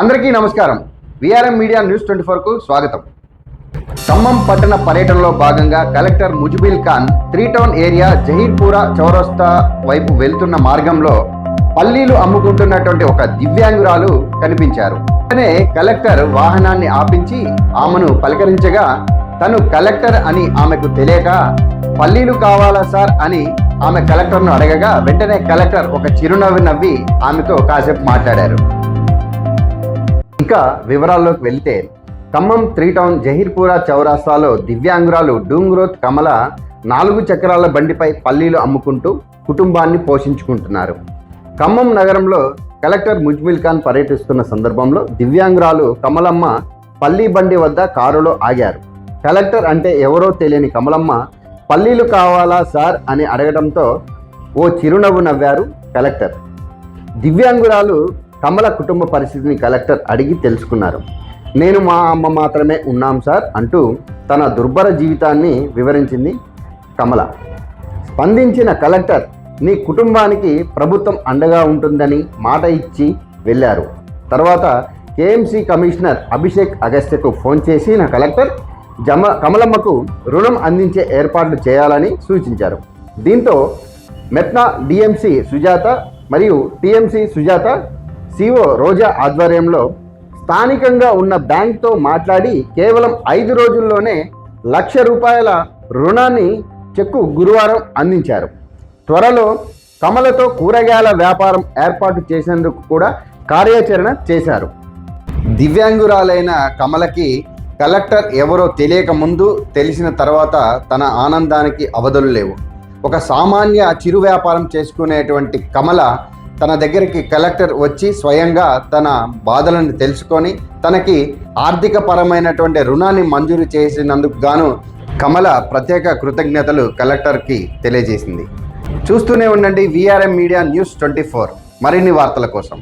అందరికీ నమస్కారం. VRM media news twenty ఫోర్కు స్వాగతం. ఖమ్మం పట్టణ పర్యటనలో భాగంగా collector Mujibil Khan three town area Zaheerpura చౌరస్తా వైపు వెళ్తున్న మార్గంలో పల్లీలు అమ్ముకుంటున్నటువంటి ఒక దివ్యాంగురాలు కనిపించారు. వెంటనే కలెక్టర్ వాహనాన్ని ఆపించి ఆమెను పలకరించగా తను కలెక్టర్ అని ఆమెకు తెలియక పల్లీలు కావాలా సార్? అని ఆమె కలెక్టర్ను అడగగా వెంటనే కలెక్టర్ ఒక చిరునవ్వు నవ్వి ఆమెతో కాసేపు మాట్లాడారు. ఇక వివరాల్లోకి వెళ్తే ఖమ్మం త్రీ టౌన్ జహీర్పురా చౌరాస్తాలో దివ్యాంగురాలు డూంగ్రోత్ కమల నాలుగు చక్రాల బండిపై పల్లీలు అమ్ముకుంటూ కుటుంబాన్ని పోషించుకుంటున్నారు. ఖమ్మం నగరంలో కలెక్టర్ ముజ్మిల్ ఖాన్ పర్యటిస్తున్న సందర్భంలో దివ్యాంగురాలు కమలమ్మ పల్లీ బండి వద్ద కారులో ఆగారు. కలెక్టర్ అంటే ఎవరో తెలియని కమలమ్మ పల్లీలు కావాలా సార్? అని అడగడంతో ఓ చిరునవ్వు నవ్వారు కలెక్టర్. దివ్యాంగురాలు కమల కుటుంబ పరిస్థితిని కలెక్టర్ అడిగి తెలుసుకున్నారు. నేను మా అమ్మ మాత్రమే ఉన్నాం సార్ అంటూ తన దుర్భర జీవితాన్ని వివరించింది కమల. స్పందించిన కలెక్టర్ నీ కుటుంబానికి ప్రభుత్వం అండగా ఉంటుందని మాట ఇచ్చి వెళ్ళారు. తర్వాత కేఎంసీ కమిషనర్ అభిషేక్ అగస్త్యకు ఫోన్ చేసిన కలెక్టర్ జమ కమలమ్మకు రుణం అందించే ఏర్పాట్లు చేయాలని సూచించారు. దీంతో మెప్నా డిఎంసి సుజాత మరియు టీఎంసీ సుజాత సిఓ రోజా ఆధ్వర్యంలో స్థానికంగా ఉన్న బ్యాంక్తో మాట్లాడి కేవలం ఐదు రోజుల్లోనే లక్ష రూపాయల రుణాన్ని చెక్కు గురువారం అందించారు. త్వరలో కమలతో కూరగాయల వ్యాపారం ఏర్పాటు చేసేందుకు కూడా కార్యాచరణ చేశారు. దివ్యాంగురాలైన కమలకి కలెక్టర్ ఎవరో తెలియక ముందు తెలిసిన తర్వాత తన ఆనందానికి అవధులు లేవు. ఒక సామాన్య చిరు వ్యాపారం చేసుకునేటువంటి కమల తన దగ్గరికి కలెక్టర్ వచ్చి స్వయంగా తన బాధలను తెలుసుకొని తనకి ఆర్థిక పరమైనటువంటి రుణాన్ని మంజూరు చేసినందుకు గాను కమల ప్రత్యేక కృతజ్ఞతలు కలెక్టర్కి తెలియజేసింది. చూస్తూనే ఉండండి VRM media news twenty four మరిన్ని వార్తల కోసం.